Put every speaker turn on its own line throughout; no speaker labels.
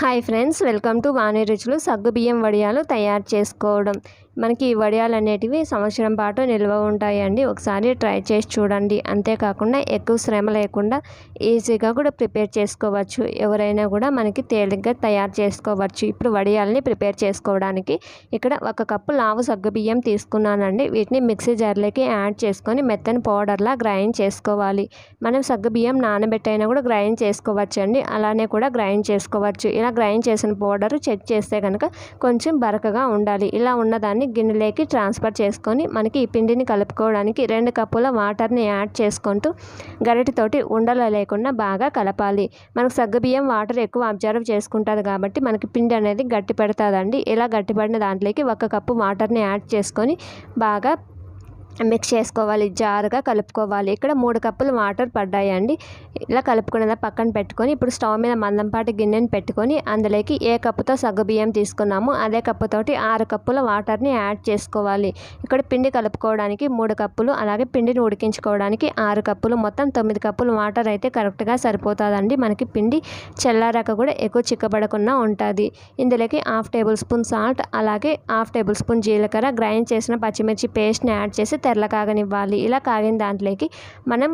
Hi friends welcome to Vani రుచులు సగ్గుబియ్యం వడియాలు తయారు చేసుకోవడం. మనకి ఈ వడియాలు అనేటివి సంవత్సరం పాటు నిల్వ ఉంటాయండి. ఒకసారి ట్రై చేసి చూడండి. అంతేకాకుండా ఎక్కువ శ్రమ లేకుండా ఈజీగా కూడా ప్రిపేర్ చేసుకోవచ్చు. ఎవరైనా కూడా మనకి తేలిగ్గా తయారు చేసుకోవచ్చు. ఇప్పుడు వడియాలని ప్రిపేర్ చేసుకోవడానికి ఇక్కడ ఒక కప్పు లావు సగ్గుబియ్యం తీసుకున్నానండి. వీటిని మిక్సీ జార్లోకి యాడ్ చేసుకొని మెత్తని పౌడర్లా గ్రైండ్ చేసుకోవాలి. మనం సగ్గుబియ్యం నానబెట్టైనా కూడా గ్రైండ్ చేసుకోవచ్చు అండి అలానే కూడా గ్రైండ్ చేసుకోవచ్చు. ఇలా గ్రైండ్ చేసిన పౌడర్ చెక్ చేస్తే కనుక కొంచెం బరకగా ఉండాలి. ఇలా ఉన్నదాన్ని గిన్నెలోకి ట్రాన్స్ఫర్ చేసుకొని మనకి ఈ పిండిని కలుపుకోవడానికి రెండు కప్పుల వాటర్ని యాడ్ చేసుకుంటూ గరిటతోటి ఉండలు లేకుండా బాగా కలపాలి. మనకు సగ్గుబియ్యం వాటర్ ఎక్కువ అబ్జర్వ్ చేసుకుంటుంది కాబట్టి మనకి పిండి అనేది గట్టి పెడుతుందండి. ఇలా గట్టిపడిన దాంట్లోకి ఒక కప్పు వాటర్ని యాడ్ చేసుకొని బాగా మిక్స్ చేసుకోవాలి జారుగా కలుపుకోవాలి. ఇక్కడ మూడు కప్పులు వాటర్ పడ్డాయండి. ఇలా కలుపుకున్న పక్కన పెట్టుకొని ఇప్పుడు స్టవ్ మీద మందంపాటి గిన్నెని పెట్టుకొని అందులోకి ఏ కప్పుతో సగ్గుబియ్యం తీసుకున్నామో అదే కప్పుతోటి ఆరు కప్పుల వాటర్ని యాడ్ చేసుకోవాలి. ఇక్కడ పిండి కలుపుకోవడానికి మూడు కప్పులు అలాగే పిండిని ఉడికించుకోవడానికి ఆరు కప్పులు మొత్తం తొమ్మిది కప్పులు వాటర్ అయితే కరెక్ట్గా సరిపోతుందండి. మనకి పిండి చల్లారాక కూడా ఎక్కువ చిక్కబడకుండా ఉంటుంది. ఇందులోకి హాఫ్ టేబుల్ స్పూన్ సాల్ట్ అలాగే హాఫ్ టేబుల్ స్పూన్ జీలకర్ర గ్రైండ్ చేసిన పచ్చిమిర్చి పేస్ట్ని యాడ్ చేసి తెరల కాగనివ్వాలి. ఇలా కాగిన దాంట్లోకి మనం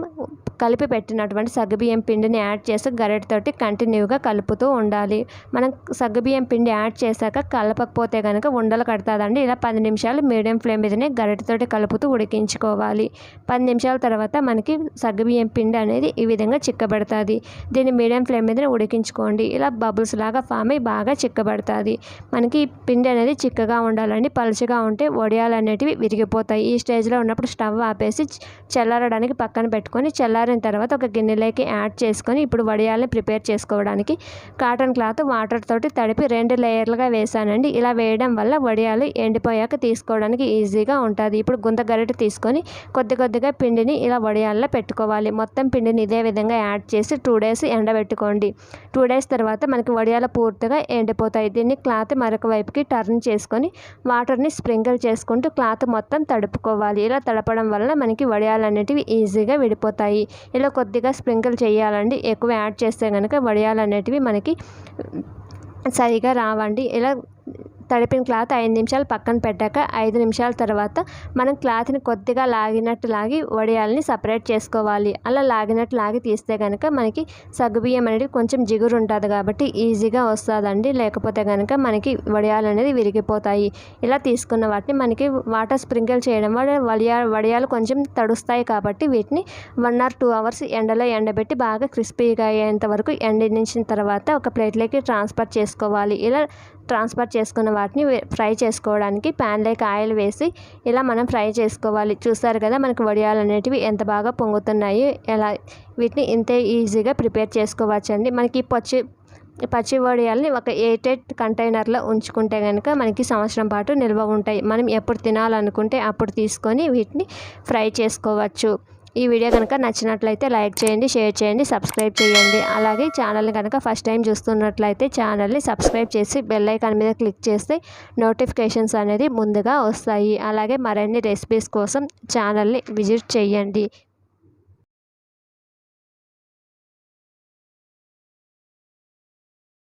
కలిపి పెట్టినటువంటి సగ్గుబియ్యం పిండిని యాడ్ చేసి గరిటతోటి కంటిన్యూగా కలుపుతూ ఉండాలి. మనం సగ్గుబియ్యం పిండి యాడ్ చేశాక కలపకపోతే కనుక ఉండలు కడతాదండి. ఇలా పది నిమిషాలు మీడియం ఫ్లేమ్ మీదనే గరెటతోటి కలుపుతూ ఉడికించుకోవాలి. పది నిమిషాల తర్వాత మనకి సగ్గుబియ్యం పిండి అనేది ఈ విధంగా చిక్కబడుతుంది. దీన్ని మీడియం ఫ్లేమ్ మీదనే ఉడికించుకోండి. ఇలా బబుల్స్ లాగా ఫామ్ అయ్యి బాగా చిక్కబడుతుంది. మనకి పిండి అనేది చిక్కగా ఉండాలండి. పలుచగా ఉంటే వడియాలు అనేటివి విరిగిపోతాయి. ఈ స్టేజ్లో ఉన్నప్పుడు స్టవ్ ఆపేసి చల్లారడానికి పక్కన పెట్టుకొని చల్లారిన తర్వాత ఒక గిన్నెలోకి యాడ్ చేసుకొని ఇప్పుడు వడియాలని ప్రిపేర్ చేసుకోవడానికి కాటన్ క్లాత్ వాటర్ తోటి తడిపి రెండు లేయర్లుగా వేసానండి ఇలా వేయడం వల్ల వడియాలు ఎండిపోయాక తీసుకోవడానికి ఈజీగా ఉంటుంది. ఇప్పుడు గుంత గరిటె తీసుకొని కొద్ది కొద్దిగా పిండిని ఇలా వడియాల్లో పెట్టుకోవాలి. మొత్తం పిండిని ఇదే విధంగా యాడ్ చేసి టూ డేస్ ఎండబెట్టుకోండి. టూ డేస్ తర్వాత మనకి వడియాలు పూర్తిగా ఎండిపోతాయి. దీన్ని క్లాత్ మరొక వైపుకి టర్న్ చేసుకొని వాటర్ని స్ప్రింకిల్ చేసుకుంటూ క్లాత్ మొత్తం తడుపుకోవాలి. కొద్దిగా తడపడం వల్ల మనకి వడియాలు అనేటివి ఈజీగా విడిపోతాయి. ఇలా కొద్దిగా స్ప్రింకిల్ చేయాలండి. ఎక్కువ యాడ్ చేస్తే కనుక వడియాలు అనేటివి మనకి సరిగా రావండి. ఇలా తడిపిన క్లాత్ ఐదు నిమిషాలు పక్కన పెట్టాక ఐదు నిమిషాల తర్వాత మనం క్లాత్ని కొద్దిగా లాగినట్టు లాగి వడియాలని సపరేట్ చేసుకోవాలి. అలా లాగినట్టు లాగి తీస్తే కనుక మనకి సగ్గుబియ్యం అనేది కొంచెం జిగురు ఉంటుంది కాబట్టి ఈజీగా వస్తుందండి. లేకపోతే కనుక మనకి వడియాలు అనేది విరిగిపోతాయి. ఇలా తీసుకున్న వాటిని మనకి వాటర్ స్ప్రింకిల్ చేయడం వల్ల వడియా వడియాలు కొంచెం తడుస్తాయి కాబట్టి వీటిని వన్ ఆర్ టూ అవర్స్ ఎండలో ఎండబెట్టి బాగా క్రిస్పీగా అయ్యేంత వరకు ఎండించిన తర్వాత ఒక ప్లేట్లోకి ట్రాన్స్ఫర్ చేసుకోవాలి. ఇలా ట్రాన్స్ఫర్ చేసుకున్న వాటిని ఫ్రై చేసుకోవడానికి ప్యాన్లోకి ఆయిల్ వేసి ఇలా మనం ఫ్రై చేసుకోవాలి. చూస్తారు కదా మనకు వడియాలు అనేటివి ఎంత బాగా పొంగుతున్నాయి ఎలా వీటిని ఇంతే ఈజీగా ప్రిపేర్ చేసుకోవచ్చండి. మనకి పచ్చి పచ్చి వడియాల్ని ఒక ఎయిటెడ్ కంటైనర్లో ఉంచుకుంటే కనుక మనకి సంవత్సరం పాటు నిల్వ ఉంటాయి. మనం ఎప్పుడు తినాలనుకుంటే అప్పుడు తీసుకొని వీటిని ఫ్రై చేసుకోవచ్చు. ఈ వీడియో కనుక నచ్చినట్లయితే లైక్ చేయండి షేర్ చేయండి సబ్స్క్రైబ్ చేయండి. అలాగే ఛానల్ని కనుక ఫస్ట్ టైం చూస్తున్నట్లయితే ఛానల్ని సబ్స్క్రైబ్ చేసి బెల్ ఐకాన్ మీద క్లిక్ చేస్తే నోటిఫికేషన్స్ అనేది ముందుగా వస్తాయి. అలాగే మరిన్ని రెసిపీస్ కోసం ఛానల్ని విజిట్ చేయండి.